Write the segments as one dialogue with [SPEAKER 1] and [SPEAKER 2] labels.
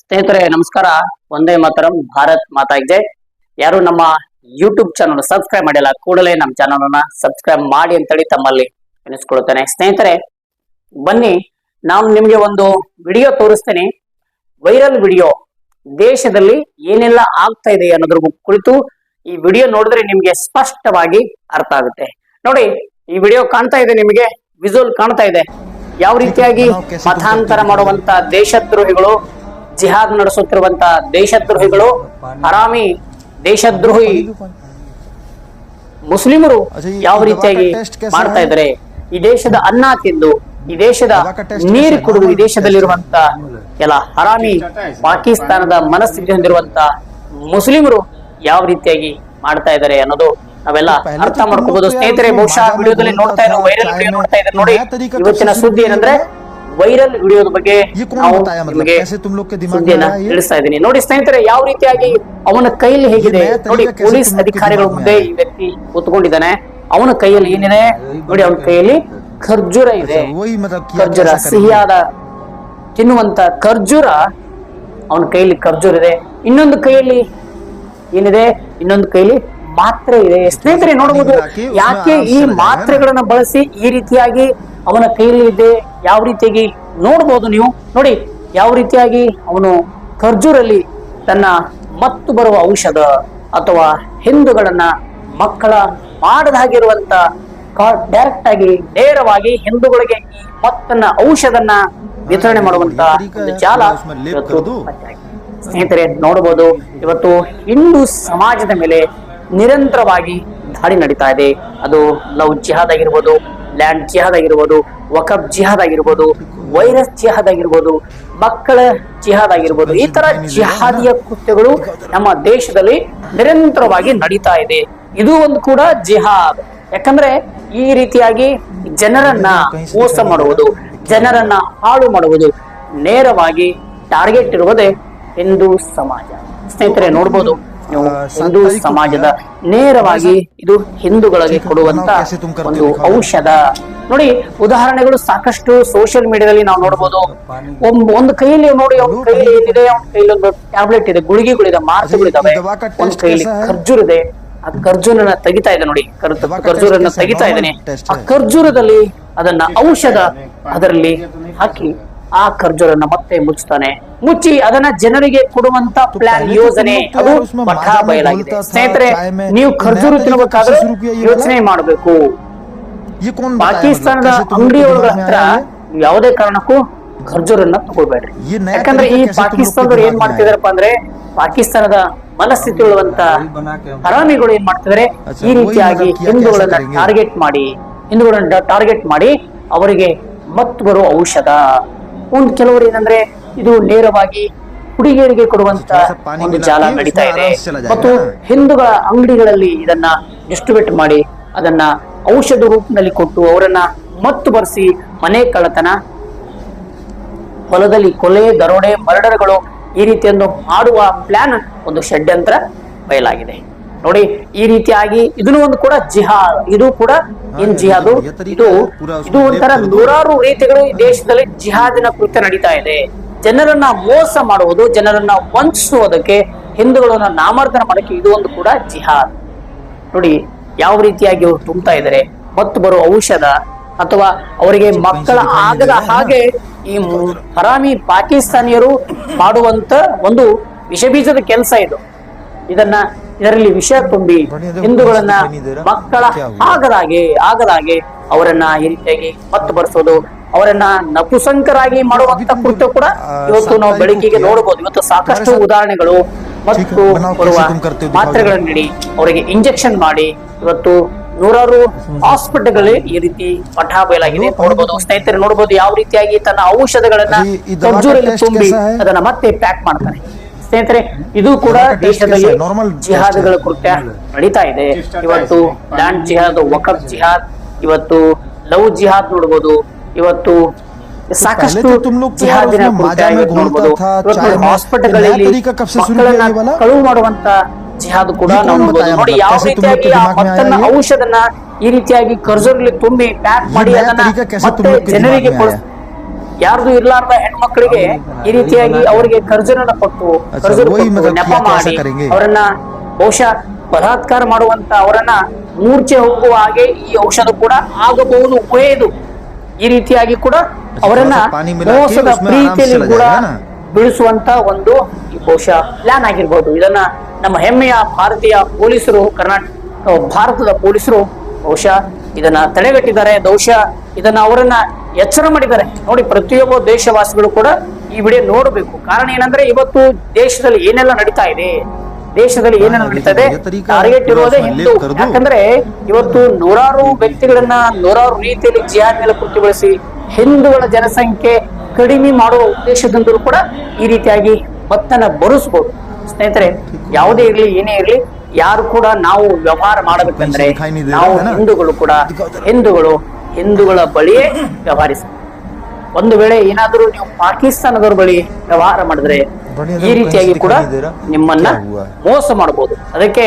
[SPEAKER 1] ಸ್ನೇಹಿತರೆ ನಮಸ್ಕಾರ. ಒಂದೇ ಮಾತರಂ ಭಾರತ್ ಮಾತಾ ಜೈ. ಯಾರು ನಮ್ಮ ಯೂಟ್ಯೂಬ್ ಚಾನಲ್ ಸಬ್ಸ್ಕ್ರೈಬ್ ಮಾಡಿಲ್ಲ ಕೂಡಲೇ ನಮ್ಮ ಚಾನಲ್ ಅನ್ನ ಸಬ್ಸ್ಕ್ರೈಬ್ ಮಾಡಿ ಅಂತೇಳಿ ತಮ್ಮಲ್ಲಿ ಎನಿಸ್ಕೊಳ್ತೇನೆ ಸ್ನೇಹಿತರೆ ಬನ್ನಿ ನಾವು ನಿಮ್ಗೆ ಒಂದು ವಿಡಿಯೋ ತೋರಿಸ್ತೇನೆ. ವೈರಲ್ ವಿಡಿಯೋ ದೇಶದಲ್ಲಿ ಏನೆಲ್ಲ ಆಗ್ತಾ ಇದೆ ಅನ್ನೋದ್ರ ಕುರಿತು ಈ ವಿಡಿಯೋ ನೋಡಿದ್ರೆ ನಿಮ್ಗೆ ಸ್ಪಷ್ಟವಾಗಿ ಅರ್ಥ ಆಗುತ್ತೆ. ನೋಡಿ ಈ ವಿಡಿಯೋ ಕಾಣ್ತಾ ಇದೆ ನಿಮಗೆ ವಿಜುವಲ್ ಕಾಣ್ತಾ ಇದೆ. ಯಾವ ರೀತಿಯಾಗಿ ಮತಾಂತರ ಮಾಡುವಂತ ದೇಶದ್ರೋಹಿಗಳು ಜಿಹಾದ್ ನಡೆಸುತ್ತಿರುವಂತ ದೇಶದ್ರೋಹಿಗಳು ಹರಾಮಿ ದೇಶದ್ರೋಹಿ ಮುಸ್ಲಿಮರು ಯಾವ ರೀತಿಯಾಗಿ ಮಾಡ್ತಾ ಇದ್ದಾರೆ? ಈ ದೇಶದ ಅನ್ನ ತಿಂದು ಈ ದೇಶದ ನೀರು ಕುಡಿದು ಈ ದೇಶದಲ್ಲಿರುವಂತ ಕೆಲ ಹರಾಮಿ ಪಾಕಿಸ್ತಾನದ ಮನಸ್ಥಿತಿ ಹೊಂದಿರುವಂತ ಮುಸ್ಲಿಮರು ಯಾವ ರೀತಿಯಾಗಿ ಮಾಡ್ತಾ ಇದ್ದಾರೆ ಅನ್ನೋದು ನಾವೆಲ್ಲ ಅರ್ಥ ಮಾಡ್ಕೋಬಹುದು ಸ್ನೇಹಿತರೆ ಬಹುಶಃ ವಿಡಿಯೋದಲ್ಲಿ ನೋಡ್ತಾ ಇರೋ ವೈರಲ್ ವಿಡಿಯೋ ನೋಡ್ತಾ ಇದ್ದಾರೆ ನೋಡಿ. ಇವತ್ತಿನ ಸುದ್ದಿ ಏನಂದ್ರೆ ವೈರಲ್ ವಿಡಿಯೋದ ಬಗ್ಗೆ ತಿಳಿಸ್ತಾ ಇದ್ದೀನಿ. ನೋಡಿ ಸ್ನೇಹಿತರೆ ಯಾವ ರೀತಿಯಾಗಿ ಅವನ ಕೈಯಲ್ಲಿ ಹೇಗಿದೆ? ನೋಡಿ ಪೊಲೀಸ್ ಅಧಿಕಾರಿಗಳ ಮುಂದೆ ಈ ವ್ಯಕ್ತಿ ಕೂತ್ಕೊಂಡಿದ್ದಾನೆ. ಅವನ ಕೈಯಲ್ಲಿ ಏನಿದೆ? ನೋಡಿ ಅವನ ಕೈಯಲ್ಲಿ ಖರ್ಜೂರ ಇದೆ. ಖರ್ಜೂರ ಸಿಹಿಯಾದ ತಿನ್ನುವಂತ ಖರ್ಜೂರ ಅವನ ಕೈಯಲ್ಲಿ ಖರ್ಜೂರ ಇದೆ. ಇನ್ನೊಂದು ಕೈಯಲ್ಲಿ ಏನಿದೆ? ಇನ್ನೊಂದು ಕೈಯಲ್ಲಿ ಮಾತ್ರೆ ಇದೆ. ಸ್ನೇಹಿತರೆ ನೋಡಬಹುದು ಯಾಕೆ ಈ ಮಾತ್ರೆಗಳನ್ನ ಬಳಸಿ ಈ ರೀತಿಯಾಗಿ ಅವನ ಕೈಯಲ್ಲಿ ಇದೆ ಯಾವ ರೀತಿಯಾಗಿ ನೋಡ್ಬೋದು ನೀವು? ನೋಡಿ ಯಾವ ರೀತಿಯಾಗಿ ಅವನು ಖರ್ಜೂರಲ್ಲಿ ತನ್ನ ಮತ್ತು ಬರುವ ಔಷಧ ಅಥವಾ ಹಿಂದೂಗಳನ್ನ ಮಕ್ಕಳ ಮಾಡದಾಗಿರುವಂತ ಡೈರೆಕ್ಟ್ ಆಗಿ ನೇರವಾಗಿ ಹಿಂದೂಗಳಿಗೆ ಈ ಮತ್ತನ್ನ ಔಷಧನ್ನ ವಿತರಣೆ ಮಾಡುವಂತ ಜಾಲ ಸ್ನೇಹಿತರೆ ನೋಡಬಹುದು ಇವತ್ತು ಹಿಂದೂ ಸಮಾಜದ ಮೇಲೆ ನಿರಂತರವಾಗಿ ದಾಳಿ ನಡೀತಾ ಇದೆ. ಅದು ಲವ್ ಜಿಹಾದ್ ಆಗಿರ್ಬೋದು ಲ್ಯಾಂಡ್ ಜಿಹಾದ್ ಆಗಿರ್ಬೋದು ವಕಬ್ ಜಿಹಾದ್ ಆಗಿರ್ಬೋದು ವೈರಸ್ ಜಿಹಾದ್ ಆಗಿರ್ಬೋದು ಮಕ್ಕಳ ಜಿಹಾದ್ ಆಗಿರ್ಬೋದು ಈ ತರ ಜಿಹಾದಿಯ ಕೃತ್ಯಗಳು ನಮ್ಮ ದೇಶದಲ್ಲಿ ನಿರಂತರವಾಗಿ ನಡೀತಾ ಇದೆ. ಇದು ಒಂದು ಕೂಡ ಜಿಹಾದ್. ಯಾಕಂದ್ರೆ ಈ ರೀತಿಯಾಗಿ ಜನರನ್ನ ಮೋಸ ಮಾಡುವುದು ಜನರನ್ನ ಹಾಳು ಮಾಡುವುದು ನೇರವಾಗಿ ಟಾರ್ಗೆಟ್ ಇರುವುದೇ ಹಿಂದೂ ಸಮಾಜ. ಸ್ನೇಹಿತರೆ ನೋಡ್ಬೋದು ಹಿಂದೂ ಸಮಾಜದ ನೇರವಾಗಿ ಇದು ಹಿಂದೂಗಳಿಗೆ ಕೊಡುವಂತ ಒಂದು ಔಷಧ. ನೋಡಿ ಉದಾಹರಣೆಗಳು ಸಾಕಷ್ಟು ಸೋಷಿಯಲ್ ಮೀಡಿಯಾದಲ್ಲಿ ನಾವು ನೋಡಬಹುದು ಒಂದ್ ಕೈಯಲ್ಲಿ ನೋಡಿ ಅವ್ನ ಕೈಯಲ್ಲಿ ಏನಿದೆ ಅವ್ನ ಕೈಲಿ ಒಂದು ಟ್ಯಾಬ್ಲೆಟ್ ಇದೆ ಗುಳಿಗೆಗಳಿದೆ
[SPEAKER 2] ಮಾರ್ಕ್ಗಳಿದಾವೆ
[SPEAKER 1] ಒಂದ್
[SPEAKER 2] ಕೈಲಿ
[SPEAKER 1] ಖರ್ಜೂರ್ ಇದೆ ಆ ಖರ್ಜೂರನ ತೆಗಿತಾ ಇದೆ ನೋಡಿ. ಖರ್ಜೂರನ್ನ ತೆಗಿತಾ ಇದ್ದಾನೆ. ಆ ಖರ್ಜೂರದಲ್ಲಿ ಅದನ್ನ ಔಷಧ ಅದರಲ್ಲಿ ಹಾಕಿ ಆ ಖರ್ಜೂರನ್ನ ಮತ್ತೆ ಮುಚ್ಚುತ್ತಾನೆ. ಮುಚ್ಚಿ ಅದನ್ನ ಜನರಿಗೆ ಕೊಡುವಂತ ಪ್ಲಾನ್ ಯೋಜನೆ. ಅದು ಬಯಲಾಗಿದೆ. ಸ್ನೇಹಿತರೆ ನೀವು ಖರ್ಜೂರು
[SPEAKER 2] ತಿನ್ನಬೇಕಾದ್ರೆ
[SPEAKER 1] ಯೋಚನೆ ಮಾಡಬೇಕು. ಪಾಕಿಸ್ತಾನದ ಅಂಗಡಿಯೊಳಗಳ ಹತ್ರ ಯಾವುದೇ ಕಾರಣಕ್ಕೂ ಖರ್ಜೂರನ್ನ
[SPEAKER 2] ತಗೋಬೇಡ್ರಿ.
[SPEAKER 1] ಯಾಕಂದ್ರೆ ಈ ಪಾಕಿಸ್ತಾನದವ್ರು ಏನ್ ಮಾಡ್ತಿದಾರಪ್ಪ ಅಂದ್ರೆ ಪಾಕಿಸ್ತಾನದ ಮನಸ್ಥಿತಿ ಉಳ್ಳುವಂತ ಹರಾಮಿಗಳು ಏನ್ ಮಾಡ್ತಿದಾರೆ? ಈ ರೀತಿಯಾಗಿ ಹಿಂದೂಗಳನ್ನ ಟಾರ್ಗೆಟ್ ಮಾಡಿ ಹಿಂದೂಗಳನ್ನ ಟಾರ್ಗೆಟ್ ಮಾಡಿ ಅವರಿಗೆ ಮತ್ತು ಬರುವ ಔಷಧ. ಒಂದ್ ಕೆಲವರು ಏನಂದ್ರೆ ಇದು ನೇರವಾಗಿ ಹುಡುಗಿಯರಿಗೆ ಕೊಡುವಂತ ಒಂದು ಜಾಲ ನಡೀತಾ ಇದೆ. ಮತ್ತು ಹಿಂದೂಗಳ ಅಂಗಡಿಗಳಲ್ಲಿ ಇದನ್ನ ಡಿಸ್ಟ್ರಿಬ್ಯೂಟ್ ಮಾಡಿ ಅದನ್ನ ಔಷಧ ರೂಪದಲ್ಲಿ ಕೊಟ್ಟು ಅವರನ್ನ ಮತ್ತು ಬರೆಸಿ ಮನೆ ಕಳ್ಳತನ ಹೊಲದಲ್ಲಿ ಕೊಲೆ ದರೋಡೆ ಮರ್ಡರ್ಗಳು ಈ ರೀತಿಯನ್ನು ಮಾಡುವ ಪ್ಲಾನ್ ಒಂದು ಷಡ್ಯಂತ್ರ ಬಯಲಾಗಿದೆ ನೋಡಿ ಈ ರೀತಿಯಾಗಿ ಇದನ್ನು ಒಂದು ಕೂಡ ಜಿಹಾದ್ ಇದು ಕೂಡ ಏನ್ ಜಿಹಾದು? ಇದು ಇದು ಒಂಥರ ನೂರಾರು ರೀತಿಗಳು ಈ ದೇಶದಲ್ಲಿ ಜಿಹಾದಿನ ಕೃತ್ಯ ನಡೀತಾ ಇದೆ. ಜನರನ್ನ ಮೋಸ ಮಾಡುವುದು ಜನರನ್ನ ವಂಚಿಸುವುದಕ್ಕೆ ಹಿಂದೂಗಳನ್ನ ನಾಮರ್ದನ ಮಾಡಕ್ಕೆ ಇದು ಒಂದು ಕೂಡ ಜಿಹಾದ್. ನೋಡಿ ಯಾವ ರೀತಿಯಾಗಿ ಅವರು ತುಂಬ್ತಾ ಇದ್ದಾರೆ? ಮತ್ತು ಬರುವ ಔಷಧ ಅಥವಾ ಅವರಿಗೆ ಮಕ್ಕಳ ಆಗದ ಹಾಗೆ ಈ ಹರಾಮಿ ಪಾಕಿಸ್ತಾನಿಯರು ಮಾಡುವಂತ ಒಂದು ವಿಷಬೀಜದ ಕೆಲಸ ಇದು. ಇದನ್ನ ಇದರಲ್ಲಿ ವಿಷಯ ತುಂಬಿ ಹಿಂದೂಗಳನ್ನ ಮಕ್ಕಳ ಆಗದಾಗೆ ಆಗದಾಗೆ ಅವರನ್ನ ಈ ರೀತಿಯಾಗಿ ಮತ್ತು ಬರೆಸೋದು ಅವರನ್ನ ನಪುಸಂಕರಾಗಿ ಮಾಡುವಂತ ಕುರಿತು ಕೂಡ ಇವತ್ತು ನಾವು ಬೆಳಕಿಗೆ ನೋಡಬಹುದು ಇವತ್ತು ಸಾಕಷ್ಟು ಉದಾಹರಣೆಗಳು ಮತ್ತು ಬರುವ ಮಾತ್ರೆಗಳನ್ನು ನೀಡಿ ಅವರಿಗೆ ಇಂಜೆಕ್ಷನ್ ಮಾಡಿ ಇವತ್ತು ನೂರಾರು ಹಾಸ್ಪಿಟಲ್ಗಳಲ್ಲಿ ಈ ರೀತಿ ಪಠ ಬಯಲಾಗಿದೆ. ನೋಡಬಹುದು ಸ್ನೇಹಿತರೆ ನೋಡಬಹುದು ಯಾವ ರೀತಿಯಾಗಿ ತನ್ನ ಔಷಧಗಳನ್ನ ತುಂಬಿ ಅದನ್ನ ಮತ್ತೆ ಪ್ಯಾಕ್ ಮಾಡ್ತಾರೆ. ಸ್ನೇಹಿತರೆ ಇದು ಕೂಡ ದೇಶದಲ್ಲಿ ಜಿಹಾದ್ಗಳ ಕೃತ್ಯ ನಡೀತಾ ಇದೆ. ಇವತ್ತು ಲ್ಯಾಂಡ್ ಜಿಹಾದ್ ವಕಫ್ ಜಿಹಾದ್ ಇವತ್ತು ಲವ್ ಜಿಹಾದ್ ನೋಡ್ಬೋದು ಇವತ್ತು ಸಾಕಷ್ಟು ಜಿಹಾದಿನ ಕೃತ್ಯ ನೋಡ್ಬೋದು ಇವತ್ತು ಹಾಸ್ಪಿಟಲ್ಗಳಲ್ಲಿ
[SPEAKER 2] ಮಕ್ಕಳನ್ನ
[SPEAKER 1] ಕಳುವು ಮಾಡುವಂತ ಜಿಹಾದ್ ಕೂಡ ನಾವು ನೋಡ್ಬೋದು. ನೋಡಿ ಯಾವ ರೀತಿಯಾಗಿ ಆ ಮತ್ತನ್ನ ಔಷಧನ ಈ ರೀತಿಯಾಗಿ ಕರ್ಜೋರ್ಲಿ ತುಂಬಿ ಪ್ಯಾಕ್ ಮಾಡಿ ಅದನ್ನ ಮತ್ತೆ ಜನರಿಗೆ ಯಾರ್ದು ಇರ್ಲಾರ್ದ ಹೆಣ್ಮಕ್ಳಿಗೆ ಈ ರೀತಿಯಾಗಿ ಅವರಿಗೆ ಕರ್ಜನನ್ನ ಕೊಟ್ಟು ನೆಪ ಮಾಡಿ ಅವರನ್ನ ಬಹುಶಃ ಬಲಾತ್ಕಾರ ಮಾಡುವಂತ ಅವರನ್ನ ಮೂರ್ಛೆ ಹೋಗುವ ಹಾಗೆ ಈ ಔಷಧ ಕೂಡ ಆಗಬಹುದು ಒಳ್ಳೆಯದು ಈ ರೀತಿಯಾಗಿ ಕೂಡ ಅವರನ್ನ ಮೋಸದ ಪ್ರೀತಿಯಲ್ಲಿ ಕೂಡ ಬಿಡಿಸುವಂತ ಒಂದು ಈ ಬಹುಶಃ ಪ್ಲಾನ್ ಆಗಿರ್ಬೋದು. ಇದನ್ನ ನಮ್ಮ ಹೆಮ್ಮೆಯ ಭಾರತೀಯ ಪೊಲೀಸರು ಕರ್ನಾಟಕ ಭಾರತದ ಪೊಲೀಸರು ಬಹುಶಃ ಇದನ್ನ ತಡೆಗಟ್ಟಿದ್ದಾರೆ. ಬಹುಶಃ ಇದನ್ನ ಅವರನ್ನ ಎಚ್ಚರ ಮಾಡಿದ್ದಾರೆ. ನೋಡಿ ಪ್ರತಿಯೊಬ್ಬ ದೇಶವಾಸಿಗಳು ಕೂಡ ಈ ವಿಡಿಯೋ ನೋಡಬೇಕು. ಕಾರಣ ಏನಂದ್ರೆ ಇವತ್ತು ದೇಶದಲ್ಲಿ ಏನೆಲ್ಲ ನಡೀತಾ ಇದೆ ದೇಶದಲ್ಲಿ ಏನೆಲ್ಲ ನಡೀತಾ ಇದೆ ಟಾರ್ಗೆಟ್ ಇರೋದೇ ಹಿಂದೂ. ಯಾಕಂದ್ರೆ ಇವತ್ತು ನೂರಾರು ವ್ಯಕ್ತಿಗಳನ್ನ ನೂರಾರು ರೀತಿಯಲ್ಲಿ ಜಿಯಾದ ಮೇಲೆ ಕೃತ್ಯಗೊಳಿಸಿ ಹಿಂದೂಗಳ ಜನಸಂಖ್ಯೆ ಕಡಿಮೆ ಮಾಡುವ ಉದ್ದೇಶದಿಂದಲೂ ಕೂಡ ಈ ರೀತಿಯಾಗಿ ಮತ್ತನ್ನ ಬರುಸ್ಬೋದು. ಸ್ನೇಹಿತರೆ ಯಾವುದೇ ಇರಲಿ ಏನೇ ಇರಲಿ ಯಾರು ಕೂಡ ನಾವು ವ್ಯವಹಾರ ಮಾಡಬೇಕಂದ್ರೆ ನಾವು ಹಿಂದೂಗಳು ಕೂಡ ಹಿಂದೂಗಳು ಹಿಂದೂಗಳ ಬಳಿಯೇ ವ್ಯವಹರಿಸ. ಒಂದು ವೇಳೆ ಏನಾದರೂ ನೀವು ಪಾಕಿಸ್ತಾನದವ್ರ ಬಳಿ ವ್ಯವಹಾರ ಮಾಡಿದ್ರೆ ಈ ರೀತಿಯಾಗಿ ಕೂಡ ನಿಮ್ಮನ್ನ ಮೋಸ ಮಾಡಬಹುದು. ಅದಕ್ಕೆ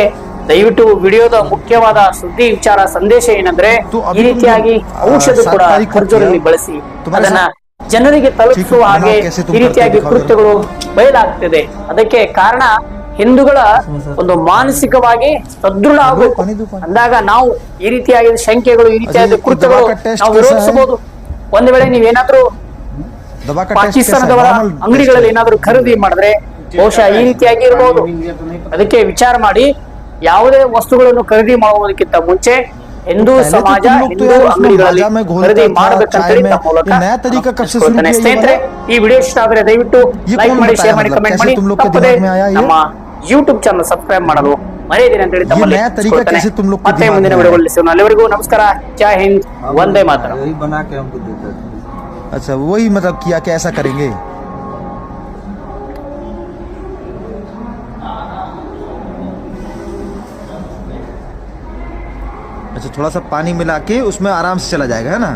[SPEAKER 1] ದಯವಿಟ್ಟು ವಿಡಿಯೋದ ಮುಖ್ಯವಾದ ಸುದ್ದಿ ವಿಚಾರ ಸಂದೇಶ ಏನಂದ್ರೆ ಈ ರೀತಿಯಾಗಿ ಔಷಧ ಕೂಡ ಖರ್ಜೂರಲ್ಲಿ ಬಳಸಿ ಅದನ್ನ ಜನರಿಗೆ ತಲುಪಿಸುವ ಹಾಗೆ ಈ ರೀತಿಯಾಗಿ ಕೃತ್ಯಗಳು ಬಯಲಾಗ್ತಿದೆ. ಅದಕ್ಕೆ ಕಾರಣ ಹಿಂದೂಗಳ ಒಂದು ಮಾನಸಿಕವಾಗಿ ಸದೃಢ ಆಗಬೇಕು ಅಂದಾಗ ನಾವು ಈ ರೀತಿಯಾಗಿ ಶಂಕೆಗಳು ಈ ರೀತಿಯಾದ ಕೃತ್ಯಗಳು ನಾವು ವಿರೋಧಿಸಬಹುದು. ಒಂದು ವೇಳೆ ನೀವೇನಾದ್ರೂ ಪಾಕಿಸ್ತಾನದವರ ಅಂಗಡಿಗಳಲ್ಲಿ ಏನಾದ್ರೂ ಖರೀದಿ ಮಾಡಿದ್ರೆ ಬಹುಶಃ ಈ ರೀತಿಯಾಗಿ ಇರಬಹುದು ಅದಕ್ಕೆ ವಿಚಾರ ಮಾಡಿ ಯಾವುದೇ ವಸ್ತುಗಳನ್ನು ಖರೀದಿ ಮಾಡುವುದಕ್ಕಿಂತ ಮುಂಚೆ ಹಿಂದೂ ಸಮಾಜ ಖರೀದಿ ಮಾಡಬೇಕಂತ ಮೂಲಕ ಸ್ನೇಹಿತರೆ ಈ ವಿಡಿಯೋ ಇಷ್ಟ ಆದರೆ ದಯವಿಟ್ಟು ಲೈಕ್ ಮಾಡಿ ಶೇರ್ ಮಾಡಿ ಕಮೆಂಟ್ ಮಾಡಿ. ನಮ್ಮ ಯೂಟ್ಯೂಬ್ ಚಾನಲ್ ಸಬ್ಸ್ಕ್ರೈಬ್ ಮಾಡಲು ಮರೆಯದಿರಿ ಅಂತ ಹೇಳಿ ತಮ್ಮಲ್ಲಿ
[SPEAKER 2] नया तरीका
[SPEAKER 1] ಹಂಚ್ಕೊಳ್ತೇನೆ.
[SPEAKER 2] कैसे तुम लोग के
[SPEAKER 1] ಮತ್ತೆ
[SPEAKER 2] दिमाग
[SPEAKER 1] ಮುಂದಿನ
[SPEAKER 2] में आया?
[SPEAKER 1] ವಿಡಿಯೋಗಳಲ್ಲಿ ಸಿಗೋಣ ಅಲ್ಲಿವರೆಗೂ ನಮಸ್ಕಾರ ಜೈ ಹಿಂದ್ ವಂದೇ ಮಾತರ
[SPEAKER 3] यही बना के हमको देते थे
[SPEAKER 2] अच्छा वही मतलब किया कि ऐसा करेंगे अच्छा थोड़ा सा पानी मिला के उसमें आराम से चला जाएगा है ना